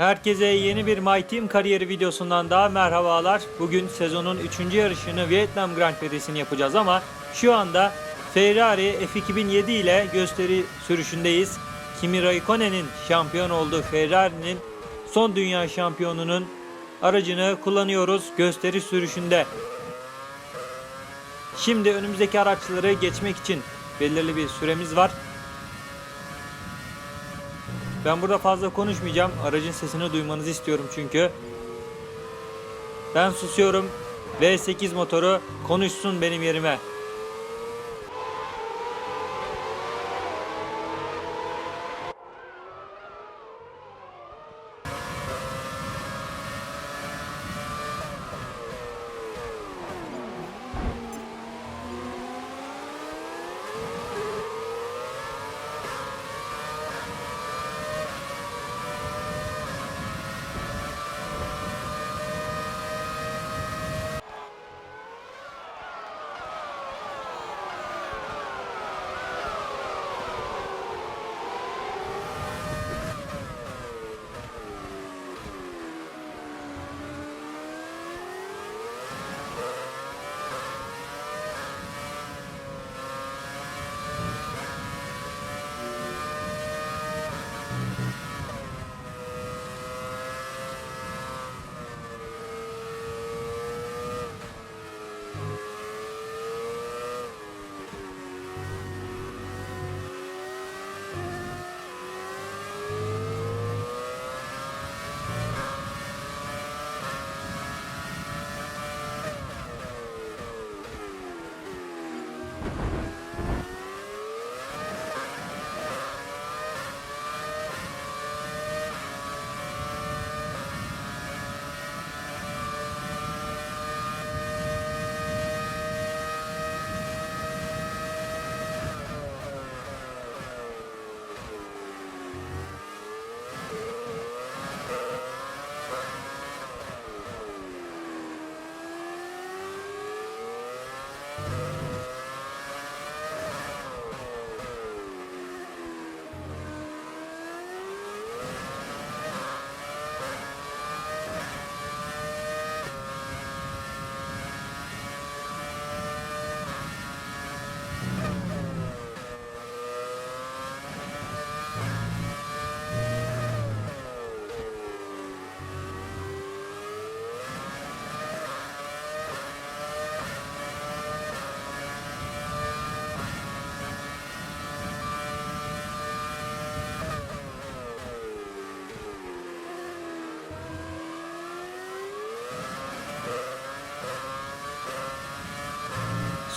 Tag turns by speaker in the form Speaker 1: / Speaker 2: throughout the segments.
Speaker 1: Herkese yeni bir My Team kariyeri videosundan daha merhabalar. Bugün sezonun 3. yarışını Vietnam Grand Prix'sini yapacağız ama şu anda Ferrari F2007 ile gösteri sürüşündeyiz. Kimi Raikkonen'in şampiyon olduğu Ferrari'nin son dünya şampiyonunun aracını kullanıyoruz gösteri sürüşünde. Şimdi önümüzdeki araçları geçmek için belirli bir süremiz var. Ben burada fazla konuşmayacağım. Aracın sesini duymanızı istiyorum çünkü. Ben susuyorum. V8 motoru konuşsun benim yerime.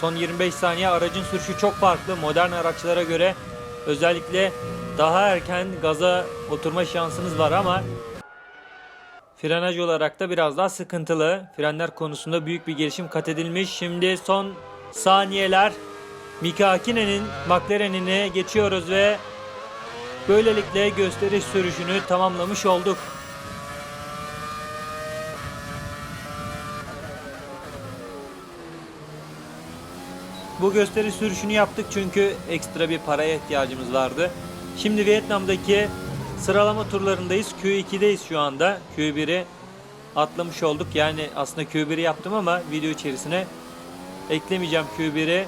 Speaker 1: Son 25 saniye aracın sürüşü çok farklı modern araçlara göre. Özellikle daha erken gaza oturma şansınız var ama frenaj olarak da biraz daha sıkıntılı. Frenler konusunda büyük bir gelişim kat edilmiş. Şimdi son saniyeler Mika Hakinen'in McLaren'ine geçiyoruz ve böylelikle gösteriş sürüşünü tamamlamış olduk. Bu gösteri sürüşünü yaptık çünkü ekstra bir paraya ihtiyacımız vardı. Şimdi Vietnam'daki sıralama turlarındayız. Q2'deyiz şu anda. Q1'i atlamış olduk. Yani aslında Q1'i yaptım ama video içerisine eklemeyeceğim Q1'i.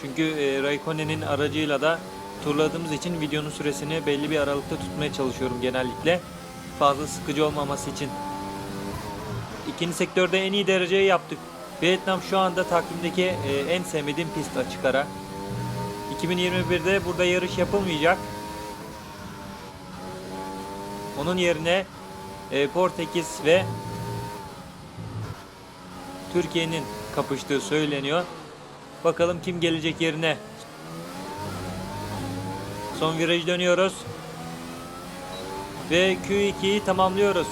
Speaker 1: Çünkü e, Raikkonen'in aracıyla da turladığımız için videonun süresini belli bir aralıkta tutmaya çalışıyorum genellikle. Fazla sıkıcı olmaması için. İkinci sektörde en iyi dereceyi yaptık. Vietnam şu anda takvimdeki e, en sevmediğim pist açık ara. 2021'de burada yarış yapılmayacak. Onun yerine e, Portekiz ve Türkiye'nin kapıştığı söyleniyor. Bakalım kim gelecek yerine. Son viraj dönüyoruz. Ve Q2'yi tamamlıyoruz.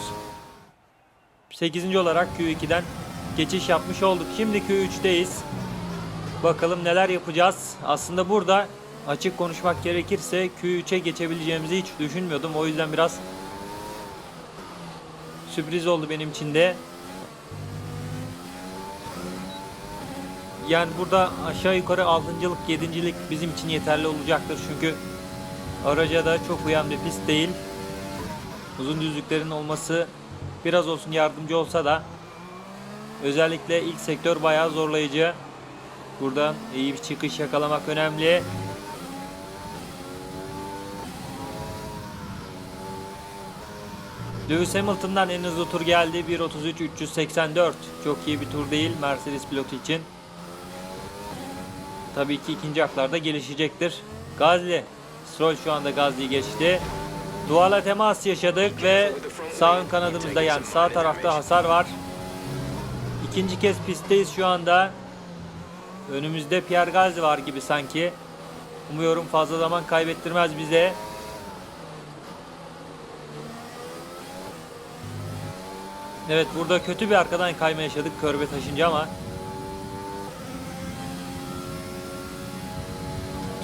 Speaker 1: 8. olarak Q2'den geçiş yapmış olduk. Şimdi Q3'teyiz. Bakalım neler yapacağız. Aslında burada açık konuşmak gerekirse Q3'e geçebileceğimizi hiç düşünmüyordum. O yüzden biraz sürpriz oldu benim için de. Yani burada aşağı yukarı 6.lık 7.lik bizim için yeterli olacaktır. Çünkü araca da çok uyan bir pist değil. Uzun düzlüklerin olması biraz olsun yardımcı olsa da özellikle ilk sektör bayağı zorlayıcı. Buradan iyi bir çıkış yakalamak önemli. Lewis Hamilton'dan en hızlı tur geldi. 1.33.384. Çok iyi bir tur değil Mercedes pilotu için. Tabii ki ikinci haklarda gelişecektir. Gazli. Stroll şu anda Gazli'yi geçti. Duala temas yaşadık ve sağ ön kanadımızda yani sağ tarafta hasar var. İkinci kez pistteyiz şu anda. Önümüzde Pierre Gasly var gibi sanki. Umuyorum fazla zaman kaybettirmez bize. Evet burada kötü bir arkadan kayma yaşadık körbe taşınca ama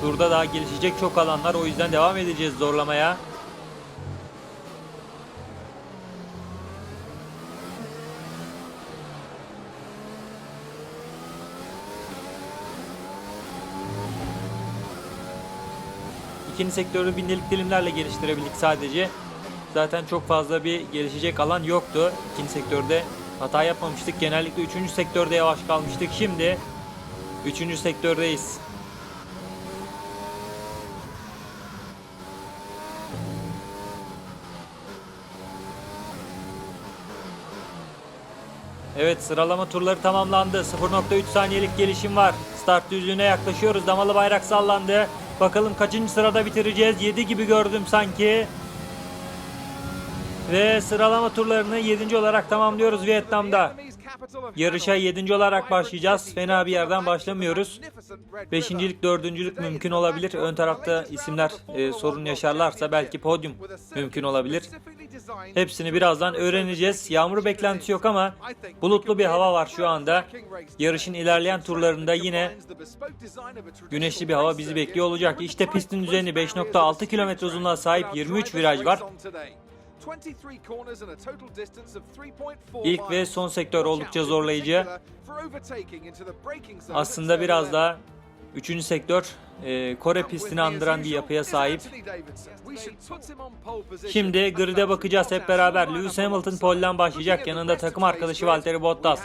Speaker 1: Turda daha gelişecek çok alanlar o yüzden devam edeceğiz zorlamaya. İkinci sektörü bindelik dilimlerle geliştirebildik sadece. Zaten çok fazla bir gelişecek alan yoktu. İkinci sektörde hata yapmamıştık. Genellikle üçüncü sektörde yavaş kalmıştık. Şimdi üçüncü sektördeyiz. Evet sıralama turları tamamlandı. 0.3 saniyelik gelişim var. Start düzlüğüne yaklaşıyoruz. Damalı bayrak sallandı. Bakalım kaçıncı sırada bitireceğiz. 7 gibi gördüm sanki. Ve sıralama turlarını 7. olarak tamamlıyoruz Vietnam'da. Yarışa 7. olarak başlayacağız. Fena bir yerden başlamıyoruz. Beşincilik, dördüncülük mümkün olabilir. Ön tarafta isimler e, sorun yaşarlarsa belki podyum mümkün olabilir. Hepsini birazdan öğreneceğiz. Yağmur beklentisi yok ama bulutlu bir hava var şu anda. Yarışın ilerleyen turlarında yine güneşli bir hava bizi bekliyor olacak. İşte pistin üzerine 5.6 kilometre uzunluğa sahip 23 viraj var. İlk ve son sektör oldukça zorlayıcı. Aslında biraz daha Üçüncü sektör e, Kore pistini andıran bir yapıya sahip. Şimdi grid'e bakacağız hep beraber. Lewis Hamilton pole'den başlayacak. Yanında takım arkadaşı Valtteri Bottas.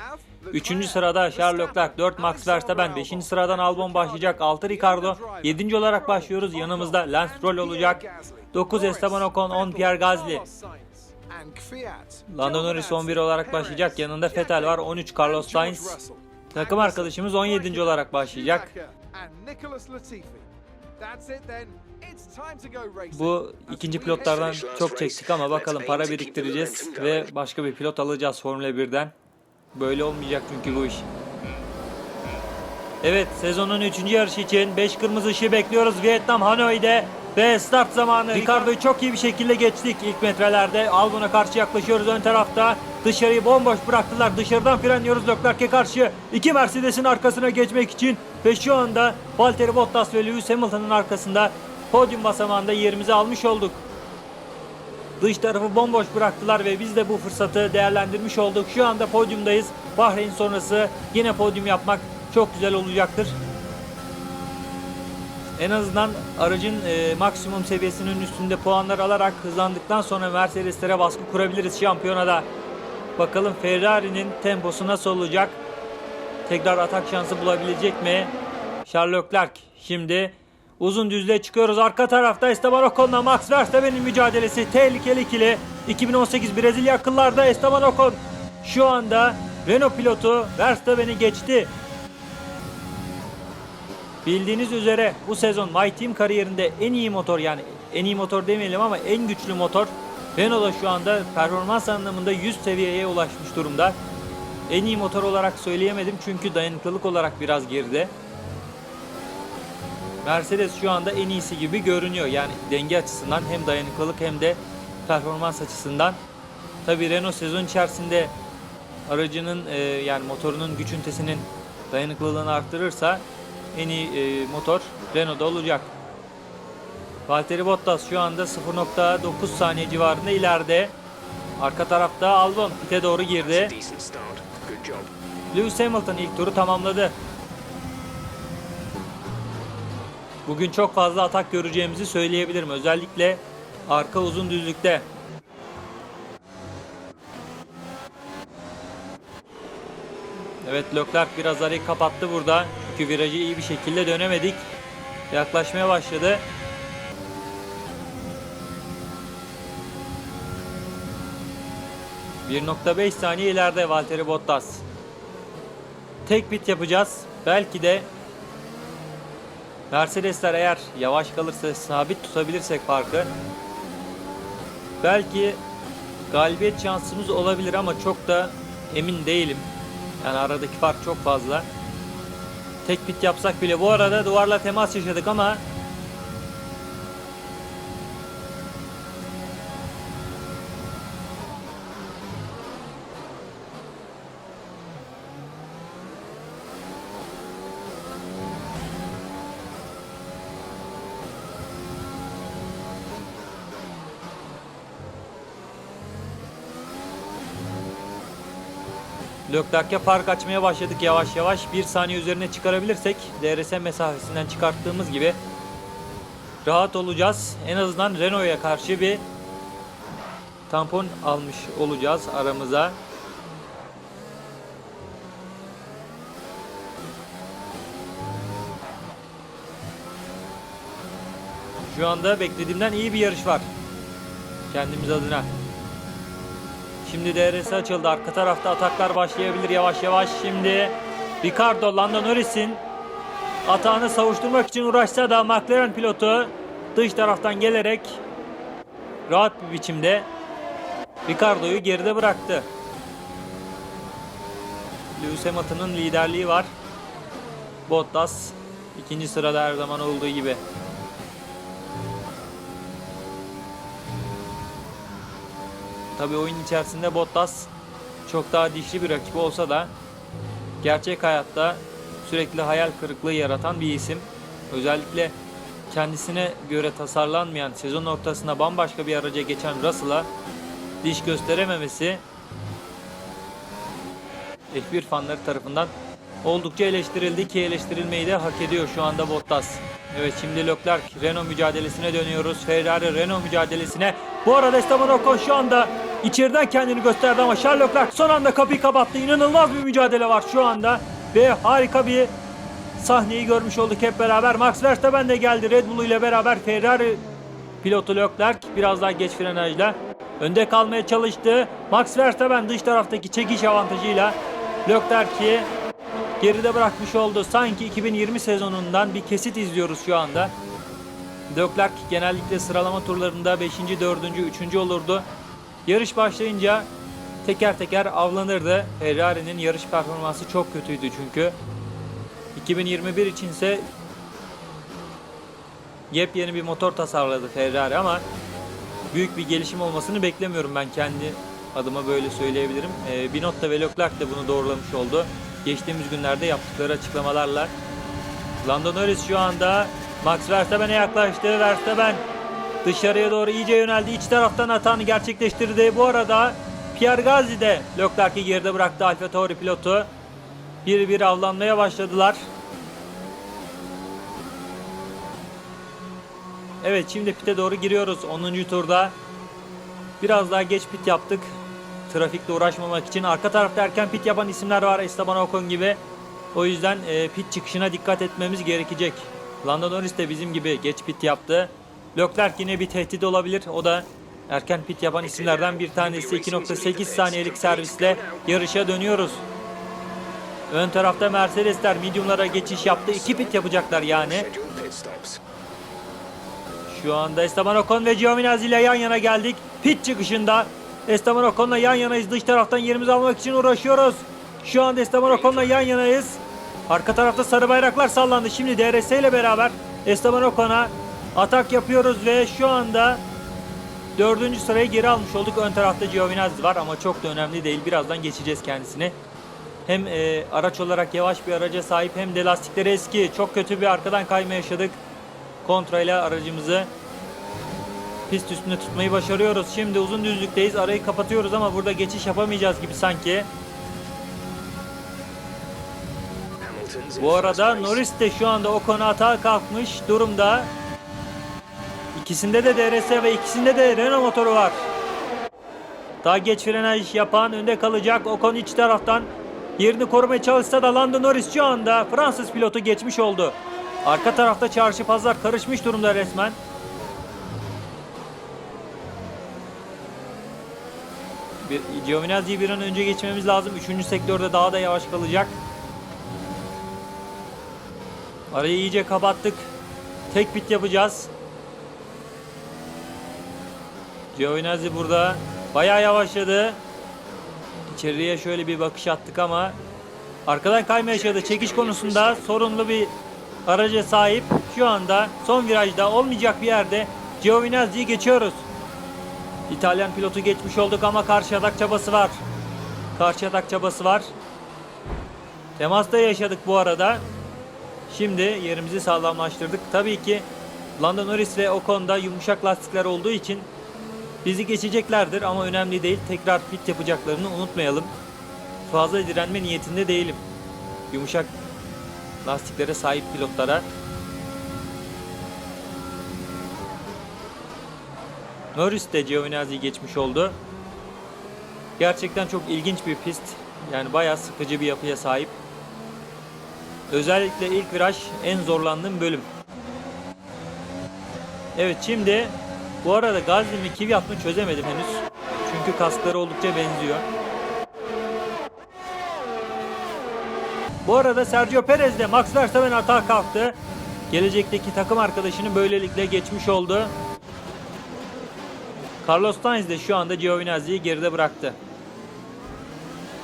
Speaker 1: Üçüncü sırada Charles Leclerc, 4 Max Verstappen, 5. sıradan Albon başlayacak, 6 Ricardo, 7. olarak başlıyoruz. Yanımızda Lance Stroll olacak. 9 Esteban Ocon, 10 Pierre Gasly. Lando Norris 11 olarak başlayacak. Yanında Vettel var, 13 Carlos Sainz. Takım arkadaşımız 17. olarak başlayacak. Bu ikinci pilotlardan çok çektik ama bakalım para biriktireceğiz ve başka bir pilot alacağız Formula 1'den. Böyle olmayacak çünkü bu iş. Evet sezonun 3. yarışı için 5 kırmızı ışığı bekliyoruz Vietnam Hanoi'de ve start zamanı. Ricardo'yu çok iyi bir şekilde geçtik ilk metrelerde. Albon'a karşı yaklaşıyoruz ön tarafta. Dışarıyı bomboş bıraktılar. Dışarıdan frenliyoruz Leclerc'e karşı. İki Mercedes'in arkasına geçmek için. Ve şu anda Valtteri Bottas ve Lewis Hamilton'ın arkasında podyum basamağında yerimizi almış olduk. Dış tarafı bomboş bıraktılar ve biz de bu fırsatı değerlendirmiş olduk. Şu anda podyumdayız. Bahreyn sonrası yine podyum yapmak çok güzel olacaktır. En azından aracın e, maksimum seviyesinin üstünde puanlar alarak hızlandıktan sonra Mercedes'lere baskı kurabiliriz şampiyonada. Bakalım Ferrari'nin temposu nasıl olacak? Tekrar atak şansı bulabilecek mi? Charles Leclerc şimdi uzun düzlüğe çıkıyoruz. Arka tarafta Esteban Ocon'la Max Verstappen'in mücadelesi tehlikeli ikili. 2018 Brezilya akıllarda Esteban Ocon şu anda Renault pilotu Verstappen'i geçti. Bildiğiniz üzere bu sezon My Team kariyerinde en iyi motor yani en iyi motor demeyelim ama en güçlü motor Renault şu anda performans anlamında 100 seviyeye ulaşmış durumda. En iyi motor olarak söyleyemedim çünkü dayanıklılık olarak biraz geride. Mercedes şu anda en iyisi gibi görünüyor. Yani denge açısından hem dayanıklılık hem de performans açısından. Tabi Renault sezon içerisinde aracının e, yani motorunun güç ünitesinin dayanıklılığını arttırırsa en iyi e, motor Renault'da olacak. Valtteri Bottas şu anda 0.9 saniye civarında ileride. Arka tarafta Albon pite doğru girdi. Lewis Hamilton ilk turu tamamladı. Bugün çok fazla atak göreceğimizi söyleyebilirim. Özellikle arka uzun düzlükte. Evet Leclerc biraz arayı kapattı burada. Çünkü virajı iyi bir şekilde dönemedik. Yaklaşmaya başladı. ...1.5 saniye ileride Valtteri Bottas. Tek bit yapacağız. Belki de... Mercedesler eğer yavaş kalırsa sabit tutabilirsek farkı... Belki galibiyet şansımız olabilir ama çok da emin değilim. Yani aradaki fark çok fazla. Tek bit yapsak bile bu arada duvarla temas yaşadık ama Leclerc'e fark açmaya başladık yavaş yavaş. Bir saniye üzerine çıkarabilirsek DRS mesafesinden çıkarttığımız gibi rahat olacağız. En azından Renault'a karşı bir tampon almış olacağız aramıza. Şu anda beklediğimden iyi bir yarış var. Kendimiz adına. Şimdi DRS açıldı. Arka tarafta ataklar başlayabilir yavaş yavaş. Şimdi Ricardo Lando Norris'in atağını savuşturmak için uğraşsa da McLaren pilotu dış taraftan gelerek rahat bir biçimde Ricardo'yu geride bıraktı. Lewis Hamilton'ın liderliği var. Bottas ikinci sırada her zaman olduğu gibi. Tabii oyun içerisinde Bottas çok daha dişli bir rakip olsa da gerçek hayatta sürekli hayal kırıklığı yaratan bir isim. Özellikle kendisine göre tasarlanmayan sezon ortasında bambaşka bir araca geçen Russell'a diş gösterememesi F1 fanları tarafından oldukça eleştirildi ki eleştirilmeyi de hak ediyor şu anda Bottas. Evet şimdi Leclerc Renault mücadelesine dönüyoruz. Ferrari Renault mücadelesine. Bu arada Esteban Ocon şu anda içeriden kendini gösterdi ama Charles Leclerc son anda kapıyı kapattı. İnanılmaz bir mücadele var şu anda ve harika bir sahneyi görmüş olduk hep beraber. Max Verstappen de geldi Red Bull ile beraber Ferrari pilotu Leclerc biraz daha geç frenajla önde kalmaya çalıştı. Max Verstappen dış taraftaki çekiş avantajıyla Leclerc'i geride bırakmış oldu. Sanki 2020 sezonundan bir kesit izliyoruz şu anda. Leclerc genellikle sıralama turlarında 5. 4. 3. olurdu. Yarış başlayınca teker teker avlanırdı. Ferrari'nin yarış performansı çok kötüydü çünkü. 2021 içinse yepyeni bir motor tasarladı Ferrari ama büyük bir gelişim olmasını beklemiyorum ben kendi adıma böyle söyleyebilirim. Ee, Binotto ve Leclerc de bunu doğrulamış oldu. Geçtiğimiz günlerde yaptıkları açıklamalarla. Lando Norris şu anda Max Verstappen'e yaklaştı. Verstappen dışarıya doğru iyice yöneldi. İç taraftan hatanı gerçekleştirdi. Bu arada Pierre Gasly de Leclerc'i geride bıraktı Alfa Tauri pilotu. Bir bir avlanmaya başladılar. Evet şimdi pite doğru giriyoruz 10. turda. Biraz daha geç pit yaptık. Trafikle uğraşmamak için. Arka tarafta erken pit yapan isimler var Esteban Ocon gibi. O yüzden e, pit çıkışına dikkat etmemiz gerekecek. Lando Norris de bizim gibi geç pit yaptı. Leclerc yine bir tehdit olabilir. O da erken pit yapan isimlerden bir tanesi. 2.8 saniyelik servisle yarışa dönüyoruz. Ön tarafta Mercedesler mediumlara geçiş yaptı. İki pit yapacaklar yani. Şu anda Esteban Ocon ve Giovinazzi ile yan yana geldik. Pit çıkışında Esteban Ocon'la yan yanayız. Dış taraftan yerimizi almak için uğraşıyoruz. Şu anda Esteban Ocon'la yan yanayız. Arka tarafta sarı bayraklar sallandı. Şimdi DRS ile beraber Esteban Ocon'a atak yapıyoruz ve şu anda dördüncü sırayı geri almış olduk. Ön tarafta Giovinazzi var ama çok da önemli değil. Birazdan geçeceğiz kendisini. Hem e, araç olarak yavaş bir araca sahip hem de lastikleri eski. Çok kötü bir arkadan kayma yaşadık. Kontra ile aracımızı pist üstünde tutmayı başarıyoruz. Şimdi uzun düzlükteyiz. Arayı kapatıyoruz ama burada geçiş yapamayacağız gibi sanki. Bu arada Norris de şu anda o konu hata kalkmış durumda. İkisinde de DRS ve ikisinde de Renault motoru var. Daha geç frenaj yapan önde kalacak. Ocon iç taraftan Yerini korumaya çalışsa da Lando Norris şu anda Fransız pilotu geçmiş oldu. Arka tarafta çarşı pazar karışmış durumda resmen. Bir, Giovinazzi'yi bir an önce geçmemiz lazım. Üçüncü sektörde daha da yavaş kalacak. Arayı iyice kapattık. Tek pit yapacağız. Giovinazzi burada. Bayağı yavaşladı. İçeriye şöyle bir bakış attık ama arkadan kayma yaşadı. Çekiş konusunda sorunlu bir araca sahip. Şu anda son virajda olmayacak bir yerde Giovinazzi'yi geçiyoruz. İtalyan pilotu geçmiş olduk ama karşı atak çabası var. Karşı atak çabası var. Temasta yaşadık bu arada. Şimdi yerimizi sağlamlaştırdık. Tabii ki Lando Norris ve Ocon'da yumuşak lastikler olduğu için bizi geçeceklerdir ama önemli değil. Tekrar pit yapacaklarını unutmayalım. Fazla direnme niyetinde değilim. Yumuşak lastiklere sahip pilotlara Norris de Giovinazzi'yi geçmiş oldu. Gerçekten çok ilginç bir pist. Yani bayağı sıkıcı bir yapıya sahip. Özellikle ilk viraj en zorlandığım bölüm. Evet şimdi bu arada Gazli mi Kvyat mı çözemedim henüz. Çünkü kaskları oldukça benziyor. Bu arada Sergio Perez de Max Verstappen atağa kalktı. Gelecekteki takım arkadaşını böylelikle geçmiş oldu. Carlos Sainz de şu anda Giovinazzi'yi geride bıraktı.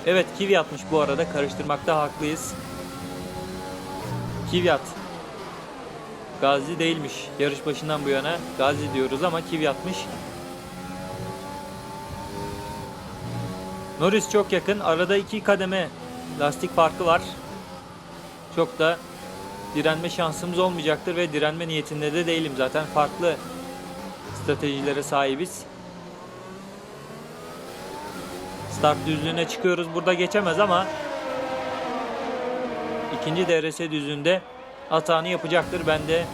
Speaker 1: Evet Kvyat'mış bu arada karıştırmakta haklıyız. Kvyat. Gazi değilmiş. Yarış başından bu yana Gazi diyoruz ama Kvyat'mış. Norris çok yakın. Arada iki kademe lastik farkı var. Çok da direnme şansımız olmayacaktır ve direnme niyetinde de değilim zaten. Farklı stratejilere sahibiz. Start düzlüğüne çıkıyoruz. Burada geçemez ama ikinci DRS düzlüğünde hatanı yapacaktır. Ben de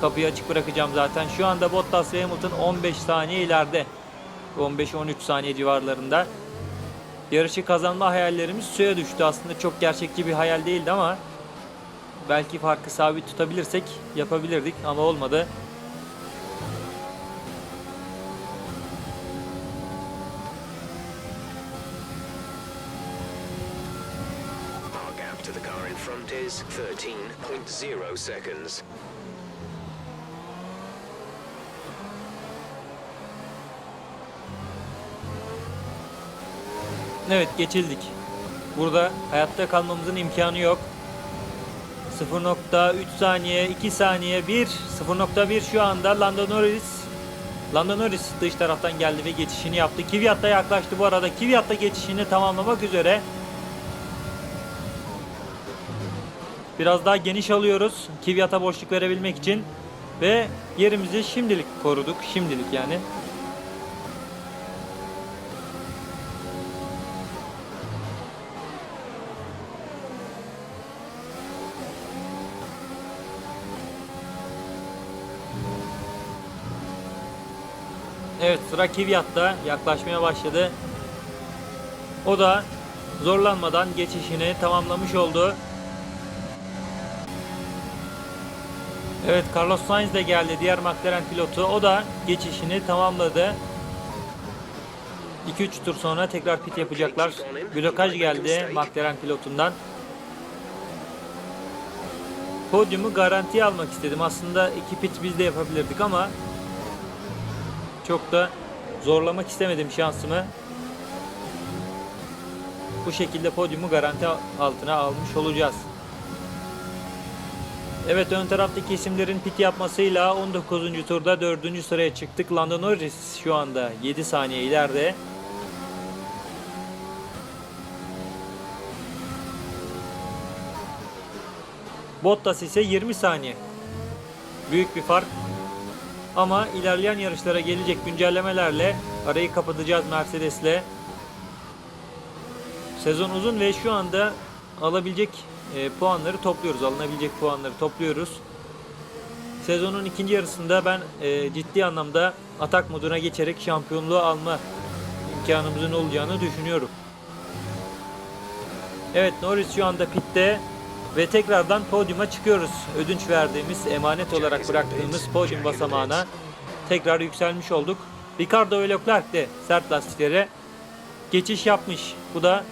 Speaker 1: kapıyı açık bırakacağım zaten. Şu anda Bottas ve Hamilton 15 saniye ileride. 15-13 saniye civarlarında. Yarışı kazanma hayallerimiz suya düştü. Aslında çok gerçekçi bir hayal değildi ama belki farkı sabit tutabilirsek yapabilirdik ama olmadı.
Speaker 2: To the car in front is 13.0 seconds.
Speaker 1: Evet geçildik. Burada hayatta kalmamızın imkanı yok. 0.3 saniye, 2 saniye, 1, 0.1 şu anda Lando Norris. Lando Norris dış taraftan geldi ve geçişini yaptı. Kvyat da yaklaştı bu arada. Kvyat da geçişini tamamlamak üzere. Biraz daha geniş alıyoruz. Kvyat'a boşluk verebilmek için. Ve yerimizi şimdilik koruduk. Şimdilik yani. Evet sıra Kvyat'ta yaklaşmaya başladı. O da zorlanmadan geçişini tamamlamış oldu. Evet Carlos Sainz de geldi diğer McLaren pilotu. O da geçişini tamamladı. 2-3 tur sonra tekrar pit yapacaklar. Blokaj geldi McLaren pilotundan. Podyumu garantiye almak istedim. Aslında iki pit biz de yapabilirdik ama çok da zorlamak istemedim şansımı. Bu şekilde podyumu garanti altına almış olacağız. Evet ön taraftaki isimlerin pit yapmasıyla 19. turda 4. sıraya çıktık. Lando Norris şu anda 7 saniye ileride. Bottas ise 20 saniye. Büyük bir fark. Ama ilerleyen yarışlara gelecek güncellemelerle arayı kapatacağız Mercedes'le. Sezon uzun ve şu anda alabilecek e, puanları topluyoruz. Alınabilecek puanları topluyoruz. Sezonun ikinci yarısında ben e, ciddi anlamda atak moduna geçerek şampiyonluğu alma imkanımızın olacağını düşünüyorum. Evet Norris şu anda pitte ve tekrardan podyuma çıkıyoruz. Ödünç verdiğimiz, emanet olarak bıraktığımız podyum basamağına tekrar yükselmiş olduk. Ricardo ve Leclerc de sert lastiklere geçiş yapmış. Bu da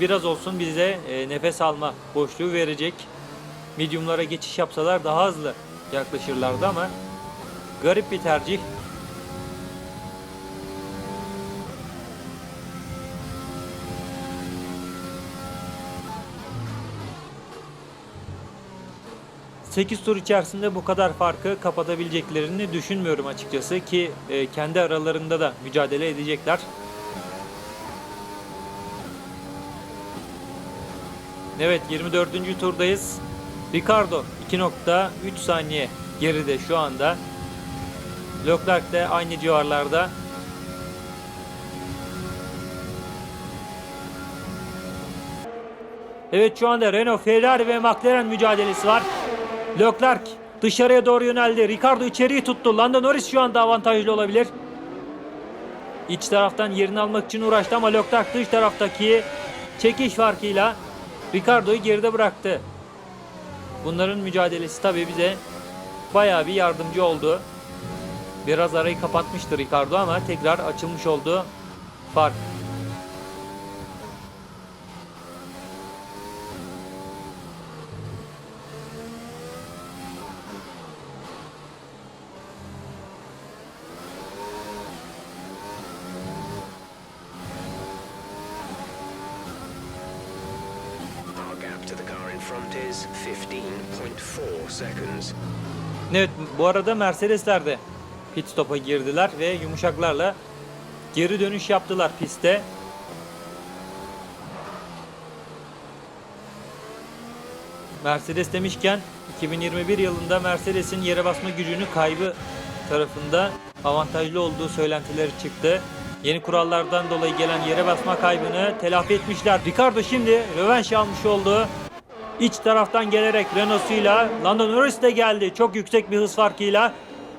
Speaker 1: biraz olsun bize e, nefes alma boşluğu verecek. Medium'lara geçiş yapsalar daha hızlı yaklaşırlardı ama garip bir tercih. Sekiz tur içerisinde bu kadar farkı kapatabileceklerini düşünmüyorum açıkçası ki e, kendi aralarında da mücadele edecekler. Evet 24. turdayız. Ricardo 2.3 saniye geride şu anda. Leclerc de aynı civarlarda. Evet şu anda Renault, Ferrari ve McLaren mücadelesi var. Leclerc dışarıya doğru yöneldi. Ricardo içeriği tuttu. Lando Norris şu anda avantajlı olabilir. İç taraftan yerini almak için uğraştı ama Leclerc dış taraftaki çekiş farkıyla Ricardo'yu geride bıraktı. Bunların mücadelesi tabii bize bayağı bir yardımcı oldu. Biraz arayı kapatmıştı Ricardo ama tekrar açılmış oldu fark.
Speaker 2: Our gap to the car in front is 15.4 seconds.
Speaker 1: Evet bu arada Mercedesler de pit stop'a girdiler ve yumuşaklarla geri dönüş yaptılar pistte. Mercedes demişken 2021 yılında Mercedes'in yere basma gücünü kaybı tarafında avantajlı olduğu söylentileri çıktı. Yeni kurallardan dolayı gelen yere basma kaybını telafi etmişler. Ricardo şimdi rövanş almış oldu. İç taraftan gelerek Renault'suyla Lando Norris de geldi. Çok yüksek bir hız farkıyla.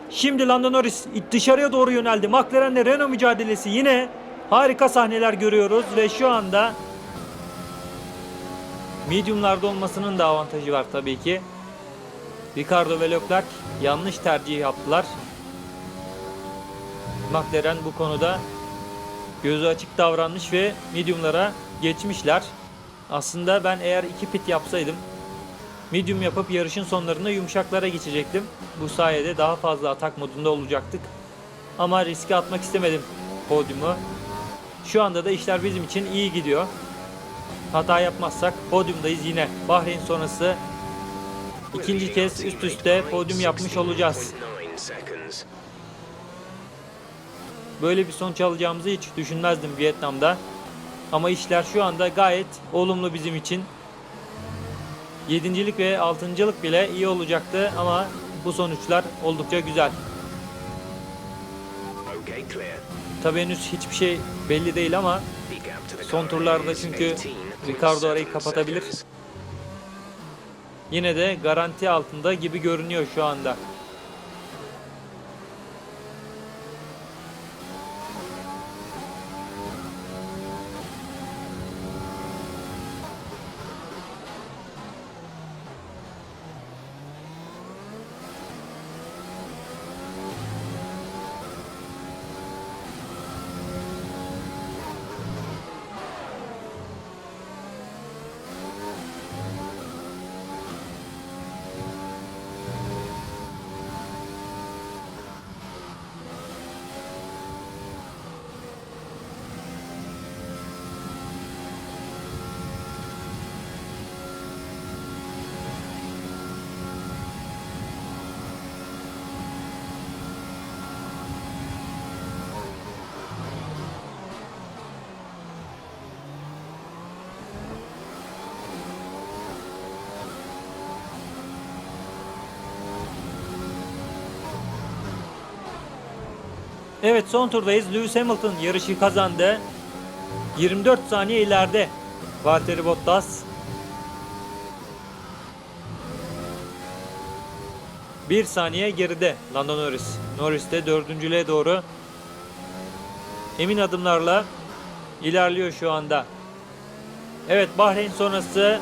Speaker 1: Şimdi Lando Norris dışarıya doğru yöneldi. McLaren'le Renault mücadelesi yine harika sahneler görüyoruz ve şu anda mediumlarda olmasının da avantajı var tabii ki. Ricardo ve Leclerc yanlış tercih yaptılar. McLaren bu konuda gözü açık davranmış ve mediumlara geçmişler. Aslında ben eğer iki pit yapsaydım medium yapıp yarışın sonlarında yumuşaklara geçecektim. Bu sayede daha fazla atak modunda olacaktık. Ama riske atmak istemedim podyumu. Şu anda da işler bizim için iyi gidiyor. Hata yapmazsak podyumdayız yine. Bahreyn sonrası ikinci kez üst üste podyum yapmış olacağız.
Speaker 2: 16.9 seconds.
Speaker 1: Böyle bir sonuç alacağımızı hiç düşünmezdim Vietnam'da. Ama işler şu anda gayet olumlu bizim için. Yedincilik ve altıncılık bile iyi olacaktı ama bu sonuçlar oldukça güzel. Tabii henüz hiçbir şey belli değil ama Son turlarda çünkü
Speaker 2: 18.7
Speaker 1: Ricardo arayı kapatabilir. yine de garanti altında gibi görünüyor şu anda. Evet son turdayız. Lewis Hamilton yarışı kazandı. 24 saniye ileride Valtteri Bottas. 1 saniye geride Lando Norris. Norris de dördüncülüğe doğru emin adımlarla ilerliyor şu anda. Evet Bahreyn sonrası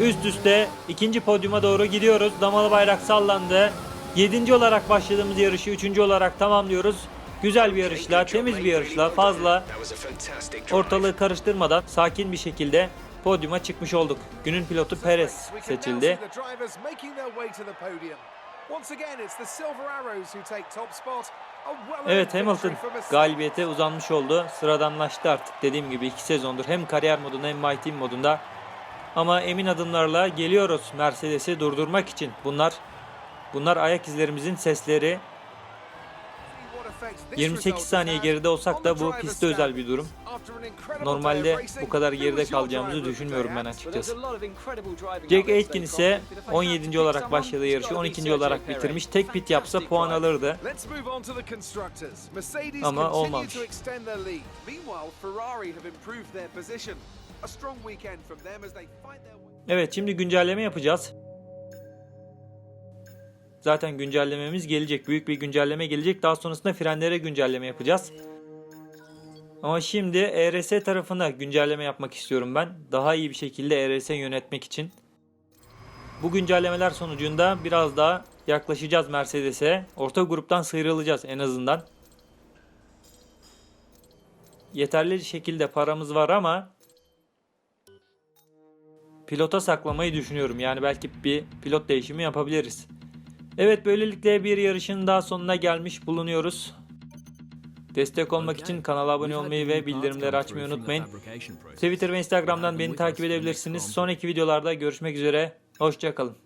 Speaker 1: üst üste ikinci podyuma doğru gidiyoruz. Damalı bayrak sallandı. Yedinci olarak başladığımız yarışı üçüncü olarak tamamlıyoruz. Güzel bir yarışla, temiz bir yarışla, fazla ortalığı karıştırmadan sakin bir şekilde podyuma çıkmış olduk. Günün pilotu Perez seçildi. Evet Hamilton galibiyete uzanmış oldu. Sıradanlaştı artık dediğim gibi iki sezondur hem kariyer modunda hem My Team modunda. Ama emin adımlarla geliyoruz Mercedes'i durdurmak için. Bunlar bunlar ayak izlerimizin sesleri. 28 saniye geride olsak da bu piste özel bir durum. Normalde bu kadar geride kalacağımızı düşünmüyorum ben açıkçası. Jack Aitken ise 17. olarak başladığı yarışı 12. olarak bitirmiş. Tek pit yapsa puan alırdı.
Speaker 3: Ama olmamış.
Speaker 1: Evet şimdi güncelleme yapacağız. Zaten güncellememiz gelecek. Büyük bir güncelleme gelecek. Daha sonrasında frenlere güncelleme yapacağız. Ama şimdi ERS tarafına güncelleme yapmak istiyorum ben. Daha iyi bir şekilde ERS yönetmek için. Bu güncellemeler sonucunda biraz daha yaklaşacağız Mercedes'e. Orta gruptan sıyrılacağız en azından. Yeterli şekilde paramız var ama pilota saklamayı düşünüyorum. Yani belki bir pilot değişimi yapabiliriz. Evet böylelikle bir yarışın daha sonuna gelmiş bulunuyoruz. Destek olmak için kanala abone olmayı ve bildirimleri açmayı unutmayın. Twitter ve Instagram'dan beni takip edebilirsiniz. Sonraki videolarda görüşmek üzere. Hoşçakalın.